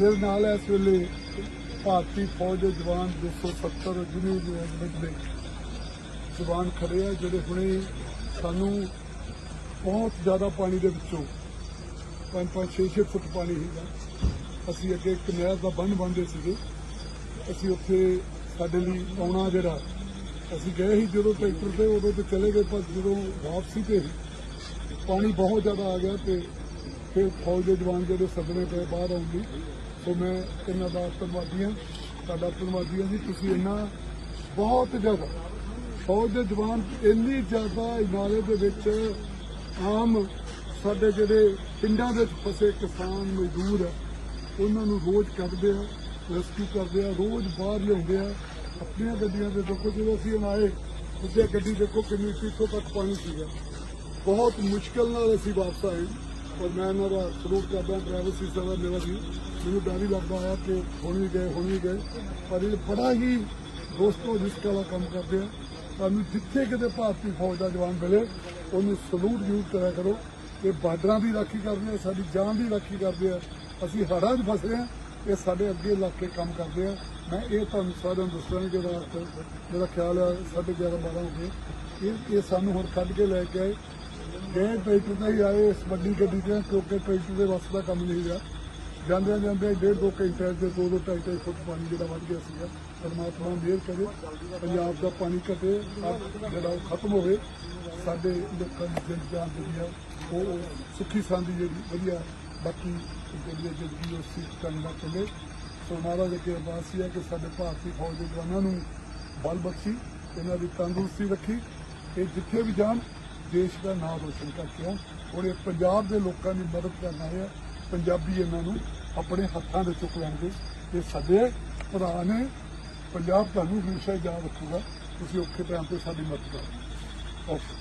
ਮੇਰੇ ਨਾਲ ਇਸ ਵੇਲੇ ਭਾਰਤੀ ਫੌਜ ਦੇ ਜਵਾਨ 270 ਜਿਹਨੇ ਰੈਜੀਮੈਂਟ ਦੇ ਜਵਾਨ ਖੜੇ ਆ, ਜਿਹੜੇ ਹੁਣੇ ਸਾਨੂੰ ਬਹੁਤ ਜ਼ਿਆਦਾ ਪਾਣੀ ਦੇ ਵਿੱਚੋਂ 5-5 6-6 ਫੁੱਟ ਪਾਣੀ ਸੀਗਾ। ਅਸੀਂ ਅੱਗੇ ਇੱਕ ਨਹਿਰ ਦਾ ਬੰਨ ਬੰਨਦੇ ਸੀਗੇ। ਅਸੀਂ ਉੱਥੇ ਸਾਡੇ ਲਈ ਆਉਣਾ ਜਿਹੜਾ, ਅਸੀਂ ਗਏ ਸੀ ਜਦੋਂ ਟਰੈਕਟਰ ਤੇ, ਉਦੋਂ ਤੇ ਚਲੇ ਗਏ, ਪਰ ਜਦੋਂ ਵਾਪਸੀ ਤੇ ਪਾਣੀ ਬਹੁਤ ਜ਼ਿਆਦਾ ਆ ਗਿਆ ਤੇ ਫਿਰ ਫੌਜ ਦੇ ਜਵਾਨ ਜਿਹੜੇ ਸੱਦਣੇ ਪਏ ਬਾਹਰ ਆਉਣ ਲਈ। ਸੋ ਮੈਂ ਇਹਨਾਂ ਦਾ ਧੰਨਵਾਦੀ ਹਾਂ। ਤੁਹਾਡਾ ਧੰਨਵਾਦੀ ਹਾਂ ਜੀ। ਤੁਸੀਂ ਇੰਨਾ ਬਹੁਤ ਜ਼ਿਆਦਾ ਫੌਜ ਦੇ ਜਵਾਨ ਇੰਨੀ ਜ਼ਿਆਦਾ ਇਨਾਰੇ ਦੇ ਵਿੱਚ ਆਮ ਸਾਡੇ ਜਿਹੜੇ ਪਿੰਡਾਂ ਦੇ ਵਿੱਚ ਫਸੇ ਕਿਸਾਨ ਮਜ਼ਦੂਰ ਆ ਉਹਨਾਂ ਨੂੰ ਰੋਜ਼ ਕੱਢਦੇ ਆ ਰੈਸਕਿਊ ਕਰਦੇ ਆ ਰੋਜ਼ ਬਾਹਰ ਲਿਆਉਂਦੇ ਆ। ਆਪਣੀਆਂ ਗੱਡੀਆਂ ਦੇ ਦੇਖੋ ਜਦੋਂ ਅਸੀਂ ਹੁਣ ਆਏ ਉੱਤੇ ਗੱਡੀ ਦੇਖੋ ਕਿੰਨੀ ਸੀ, ਇੱਥੋਂ ਤੱਕ ਪਾਣੀ ਸੀਗਾ। ਬਹੁਤ ਮੁਸ਼ਕਲ ਨਾਲ ਅਸੀਂ ਵਾਪਸ ਆਏ। ਔਰ ਮੈਂ ਇਹਨਾਂ ਦਾ ਸਲੂਟ ਕਰਦਾ ਡਰਾਈਵਰ ਸੀ ਸਭਾ ਮੇਰਾ ਵੀ ਮੈਨੂੰ ਡਰ ਹੀ ਲੱਗਦਾ ਆ ਕਿ ਹੁਣ ਵੀ ਗਏ, ਹੁਣ ਵੀ ਗਏ। ਪਰ ਇਹ ਬੜਾ ਹੀ ਦੋਸਤੋ ਰਿਸਕ ਵਾਲਾ ਕੰਮ ਕਰਦੇ ਆ, ਸਾਨੂੰ ਜਿੱਥੇ ਕਿਤੇ ਭਾਰਤੀ ਫੌਜ ਦਾ ਜਵਾਨ ਮਿਲੇ, ਉਹਨੂੰ ਸਲੂਟ ਜ਼ਰੂਰ ਕਰਿਆ ਕਰੋ ਇਹ ਬਾਰਡਰਾਂ ਦੀ ਰਾਖੀ ਕਰਦੇ ਆ, ਸਾਡੀ ਜਾਨ ਦੀ ਰਾਖੀ ਕਰਦੇ ਆ। ਅਸੀਂ ਹੜ੍ਹਾਂ 'ਚ ਫਸੇ ਆ, ਇਹ ਸਾਡੇ ਅੱਗੇ ਲੱਗ ਕੇ ਕੰਮ ਕਰਦੇ ਆ। ਮੈਂ ਇਹ ਤੁਹਾਨੂੰ ਸਾਰਿਆਂ ਨੂੰ ਦੱਸਣਾ ਜਿਹੜਾ ਮੇਰਾ ਖਿਆਲ ਆ 11:30 12 ਹੋ ਗਏ। ਇਹ ਇਹ ਸਾਨੂੰ ਹੁਣ ਕੱਢ ਕੇ ਲੈ ਕੇ ਆਏ। ਗਏ ਟਰੈਕਟਰ ਤੇ ਹੀ ਆਏ ਇਸ ਵੱਡੀ ਗੱਡੀ ਤੇ ਕਿਉਂਕਿ ਟਰੈਕਟਰ ਦੇ ਵੱਸ ਦਾ ਕੰਮ ਨਹੀਂ ਰਿਹਾ। ਜਾਂਦੇ ਜਾਂਦੇ ਡੇਢ ਦੋ ਘੰਟੇ ਦੇ ਦੋ ਦੋ ਢਾਈ ਢਾਈ ਫੁੱਟ ਪਾਣੀ ਜਿਹੜਾ ਵੱਧ ਗਿਆ ਸੀਗਾ, ਪਰਮਾਤਮਾ ਮਿਹਰ ਕਰੇ, ਪੰਜਾਬ ਦਾ ਪਾਣੀ ਘਟੇ ਜਿਹੜਾ ਉਹ ਖਤਮ ਹੋਵੇ। ਸਾਡੇ ਲੋਕਾਂ ਦੀ ਜ਼ਿੰਦਗੀ ਜਾਨ ਜਿਹੜੀ ਆ, ਉਹ ਸੁੱਖੀ ਸਾਂਦੀ ਜਿਹੜੀ ਵਧੀਆ, ਬਾਕੀ ਜਿਹੜੀ ਹੈ ਜ਼ਿੰਦਗੀ ਉਹ ਸਿੱਖ ਕਰਨ ਦਾ ਚੱਲੇ ਸੋ ਮਹਾਰਾਜ ਅੱਗੇ ਅਰਦਾਸ ਹੀ ਹੈ ਕਿ ਸਾਡੇ ਭਾਰਤੀ ਫੌਜ ਦੇ ਜਵਾਨਾਂ ਨੂੰ ਬਲ ਬਖਸ਼ੀ, ਇਹਨਾਂ ਦੀ ਤੰਦਰੁਸਤੀ ਰੱਖੀ। ਇਹ ਜਿੱਥੇ ਵੀ ਜਾਣ ਦੇਸ਼ ਦਾ ਨਾਮ ਰੋਸ਼ਨ ਕਰਕੇ ਆਉਣ। ਔਰ ਇਹ ਪੰਜਾਬ ਦੇ ਲੋਕਾਂ ਦੀ ਮਦਦ ਕਰਨ ਆਏ ਆ। ਪੰਜਾਬੀ ਇਹਨਾਂ ਨੂੰ ਆਪਣੇ ਹੱਥਾਂ ਦੇ ਚੁੱਕ ਲੈਣਗੇ। ਇਹ ਸਾਡੇ ਭਰਾ ਨੇ ਪੰਜਾਬ ਤੁਹਾਨੂੰ ਹਮੇਸ਼ਾ ਯਾਦ ਰੱਖੂਗਾ। ਤੁਸੀਂ ਔਖੇ ਟਾਈਮ ਤੇ ਸਾਡੀ ਮਦਦ ਕਰੋ। ਓਕੇ।